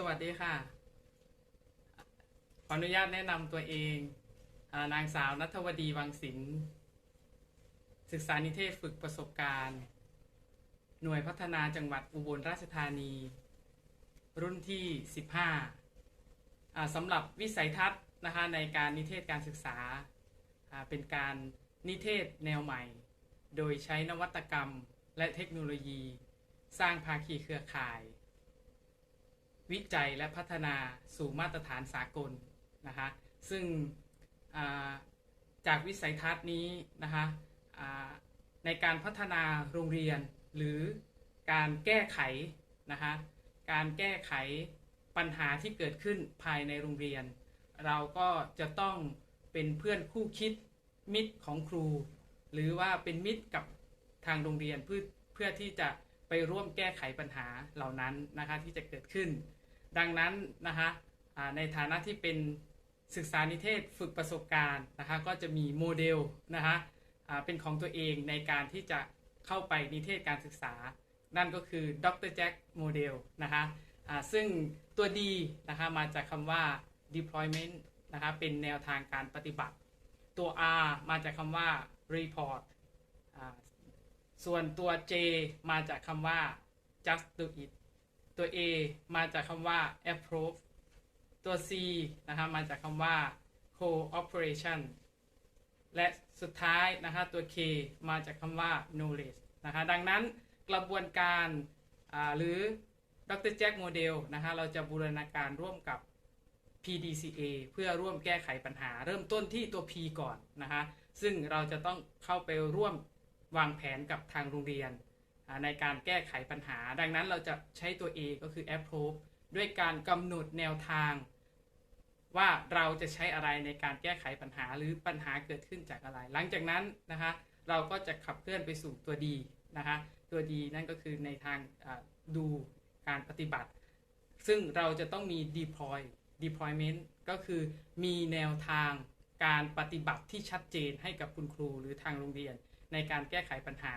สวัสดีค่ะ ขออนุญาตแนะนำตัวเองอนางสาวนัทวดีวังศิลป์ศึกษานิเทศฝึกประสบการณ์ หน่วยพัฒนาจังหวัดอุบลราชธานี รุ่นที่ 15อ่าสำหรับวิสัยทัศน์นะคะในการนิเทศการศึกษาอ่าเป็นการนิเทศแนวใหม่ โดยใช้นวัตกรรมและเทคโนโลยี สร้างภาคีเครือข่าย วิจัยและพัฒนาสู่มาตรฐานสากลนะคะซึ่งจากวิสัยทัศน์นี้นะคะในการพัฒนาโรงเรียนหรือการแก้ไขนะคะการแก้ไขปัญหาที่เกิดขึ้นภายในโรงเรียน เราก็จะต้องเป็นเพื่อนคู่คิดมิตรของครู หรือว่าเป็นมิตรกับทางโรงเรียนเพื่อเพื่อที่จะไปร่วมแก้ไขปัญหาเหล่านั้นนะคะที่จะเกิดขึ้น ดังนั้นนะคะในฐานะที่เป็นศึกษานิเทศฝึกประสบการณ์นะคะก็จะมีโมเดลนะคะเป็นของตัวเองในการที่จะเข้าไปนิเทศการศึกษา นั่นก็คือดรแจ็คโมเดลนะคะซึ่งตัว D นะคะมาจากคำว่า deployment นะคะเป็นแนวทางการปฏิบัติ ตัว R มาจากคำว่า report ส่วนตัว J มาจากคำว่า just do it ตัว A มาจากคำว่า approve ตัว C นะคะมาจากคำว่า cooperation และสุดท้ายนะคะตัว K มาจากคำว่า knowledge นะคะดังนั้นกระบวนการหรือดรแจ็คโมเดลนะคะเราจะบูรณาการร่วมกับ PDCA เพื่อร่วมแก้ไขปัญหา เริ่มต้นที่ตัว P ก่อนนะคะซึ่งเราจะต้องเข้าไปร่วมวางแผนกับทางโรงเรียน ในการแก้ไขปัญหา ดังนั้นเราจะใช้ตัว A ก็คือ approve ด้วยการกำหนดแนวทาง ว่าเราจะใช้อะไรในการแก้ไขปัญหาหรือปัญหาเกิดขึ้นจากอะไร หลังจากนั้นนะคะเราก็จะขับเคลื่อนไปสู่ตัว D นะคะตัว D นั่นก็คือในทางดูการปฏิบัติ ซึ่งเราจะต้องมี deploy deployment ก็คือมีแนวทางการปฏิบัติที่ชัดเจนให้กับคุณครูหรือทางโรงเรียน ในการแก้ไขปัญหา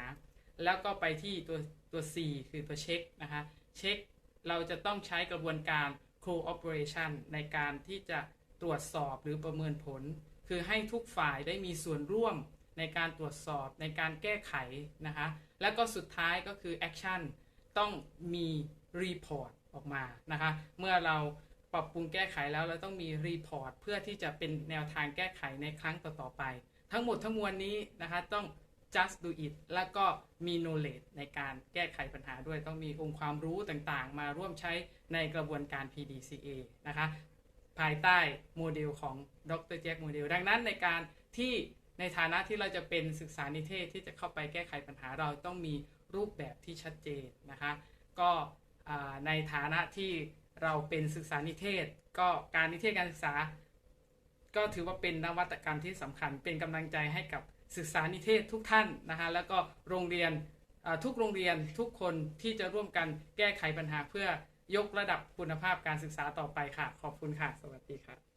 แล้วก็ไปที่ตัวตัว C คือตัวเช็คนะคะเช็คเราจะต้องใช้กระบวนการ cooperation ในการที่จะตรวจสอบหรือประเมินผล คือให้ทุกฝ่ายได้มีส่วนร่วมในการตรวจสอบในการแก้ไขนะคะแล้วก็สุดท้ายก็คือ action ต้องมี report ออกมานะคะเมื่อเราปรับปรุงแก้ไขแล้วเราต้องมี report เพื่อที่จะเป็นแนวทางแก้ไขในครั้งต่อๆไป ทั้งหมดทั้งมวลนี้นะคะต้อง just do it แล้วก็มี knowledge ในการแก้ไขปัญหาด้วยต้องมีองค์ความรู้ต่างๆ มาร่วมใช้ในกระบวนการ PDCA นะคะ ภายใต้โมเดลของดรแจ็คโมเดลดังนั้นในการที่ในฐานะที่เราจะเป็นศึกษานิเทศที่จะเข้าไปแก้ไขปัญหาเราต้องมีรูปแบบที่ชัดเจนนะคะ ก็ในฐานะที่เราเป็นศึกษานิเทศ ก็การนิเทศการศึกษา ก็ถือว่าเป็นนวัตกรรมที่สำคัญเป็นกำลังใจให้กับ ศึกษานิเทศทุกท่านนะคะแล้วก็โรงเรียนทุกโรงเรียนทุกคนที่จะร่วมกันแก้ไขปัญหาเพื่อยกระดับคุณภาพการศึกษาต่อไปค่ะ ขอบคุณค่ะ สวัสดีค่ะ